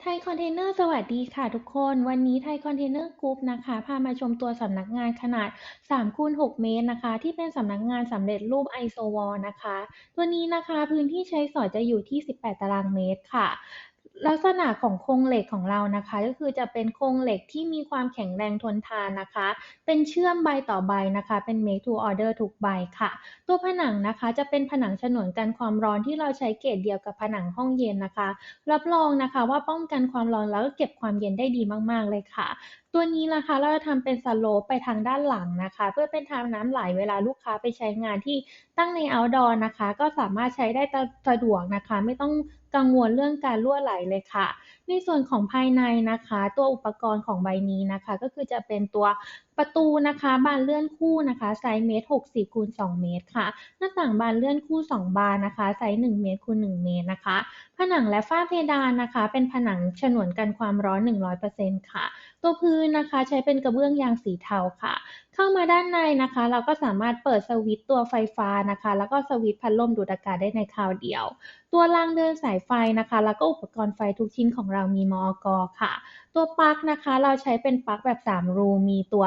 ไทยคอนเทนเนอร์สวัสดีค่ะทุกคน วันนี้ไทยคอนเทนเนอร์กรุ๊ปนะคะ พามาชมตัวสำนักงานขนาด3คูณ6เมตรนะคะ ที่เป็นสำนักงานสำเร็จรูปไอโซวอลนะคะ ตัวนี้นะคะพื้นที่ใช้สอยจะอยู่ที่ 18 ตารางเมตรค่ะ ลักษณะของโครงเหล็กของเรานะคะ ก็คือจะเป็นโครงเหล็กที่มีความแข็งแรงทนทานนะคะ เป็นเชื่อมใบต่อใบนะคะ เป็น make to order ทุกใบค่ะ ตัวผนังนะคะจะเป็นผนังฉนวนกันความร้อนที่เราใช้เกรดเดียวกับผนังห้องเย็นนะคะ รับรองนะคะว่าป้องกันความร้อนแล้วก็เก็บความเย็นได้ดีมากๆเลยค่ะตัวนี้นะคะเราจะทำเป็นสโลปไปทางด้านหลังนะคะ เพื่อเป็นทางน้ำไหลเวลาลูกค้าไปใช้งานที่ตั้งใน outdoor นะคะ ก็สามารถใช้ได้สะดวกนะคะ ไม่ต้องกังวลเรื่องการรั่วไหลเลยค่ะ ในส่วนของภายในนะคะ ตัวอุปกรณ์ของใบนี้นะคะ ก็คือจะเป็นตัว ประตูนะคะบานเลื่อนคู่นะคะไซส์เมตร60คูณ2เมตรค่ะ หน้าต่างบานเลื่อนคู่ 2 บานนะคะไซส์1เมตรคูณ1เมตรนะคะ ผนังและฝ้าเพดานนะคะ เป็นผนังฉนวนกันความร้อน 100%ค่ะ ตัวพื้นนะคะใช้เป็นกระเบื้องยางสีเทาค่ะ เข้ามาด้านในนะคะ เราก็สามารถเปิดสวิตตัวไฟฟ้านะคะ แล้วก็สวิตพัดลมดูดอากาศได้ในคราวเดียว ตัวรางเดินสายไฟนะคะ แล้วก็อุปกรณ์ไฟทุกชิ้นของเรามีมอกค่ะ ตัวปลั๊กนะคะ เราใช้เป็นปลั๊กแบบ3รูมีตัว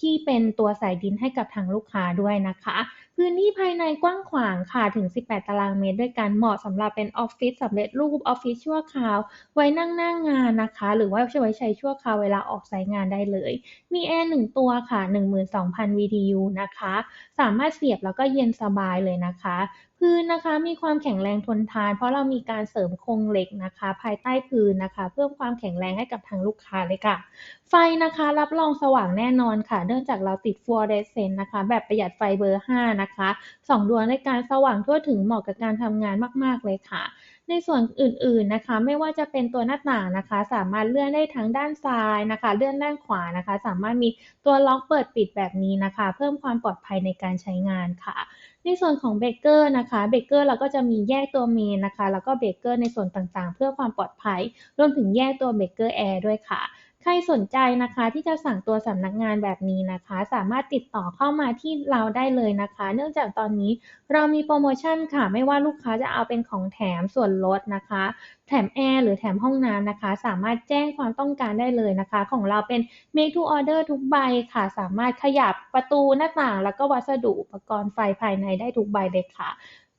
ที่เป็นตัวสายดินให้กับทางลูกค้าด้วยนะคะ พื้นที่ภายในกว้างขวางค่ะถึง 18 ตารางเมตรด้วยกันเหมาะสำหรับเป็นออฟฟิศสำเร็จรูปออฟฟิศชั่วคราว ไว้นั่งหน้างงานนะคะ หรือว่าไว้ใช้ชั่วคราวเวลาออกสายงานได้เลย มีแอร์หนึ่งตัวค่ะ 12,000 BTU นะคะ สามารถเสียบแล้วก็เย็นสบายเลยนะคะพื้นนะคะมีความแข็งแรงทนทาน เพราะเรามีการเสริมโครงเหล็กนะคะ ภายใต้พื้นนะคะ เพิ่มความแข็งแรงให้กับทางลูกค้าเลยค่ะ ไฟนะคะรับรองสว่างแน่นอนค่ะเนื่องจากเราติดฟลูออเรสเซนต์นะคะ แบบประหยัดไฟเบอร์ 5 นะคะ 2 ดวงในการสว่างทั่วถึงเหมาะกับการทำงานมาก ๆ เลยค่ะ ในส่วนอื่นๆนะคะ ไม่ว่าจะเป็นตัวหน้าต่างนะคะ สามารถเลื่อนได้ทั้งด้านซ้ายนะคะ เลื่อนด้านขวานะคะ สามารถมีตัวล็อกเปิดปิดแบบนี้นะคะ เพิ่มความปลอดภัยในการใช้งานค่ะในส่วนของเบรกเกอร์นะคะเบรกเกอร์เราก็จะมีแยกตัวเมนนะคะ แล้วก็เบรกเกอร์ในส่วนต่างๆ เพื่อความปลอดภัย รวมถึงแยกตัวเบรกเกอร์แอร์ด้วยค่ะ ใครสนใจนะคะที่จะสั่งตัวสำนักงานแบบนี้นะคะ สามารถติดต่อเข้ามาที่เราได้เลยนะคะ เนื่องจากตอนนี้เรามีโปรโมชั่นค่ะ ไม่ว่าลูกค้าจะเอาเป็นของแถมส่วนลดนะคะ แถมแอร์หรือแถมห้องน้ำนะคะ สามารถแจ้งความต้องการได้เลยนะคะ ของเราเป็น make to order ทุกใบค่ะ สามารถขยับประตูหน้าต่าง แล้วก็วัสดุอุปกรณ์ไฟภายในได้ทุกใบเลยค่ะ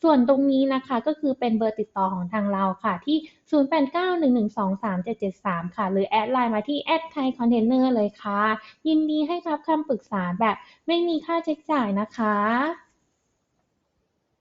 ส่วนตรงนี้นะคะก็คือเป็นเบอร์ติดต่อของทางเราค่ะ ที่ 0891123773 ค่ะ หรือแอดไลน์มาที่แอดไทยคอนเทนเนอร์เลยค่ะ ยินดีให้รับคำปรึกษาแบบไม่มีค่าใช้จ่ายนะคะ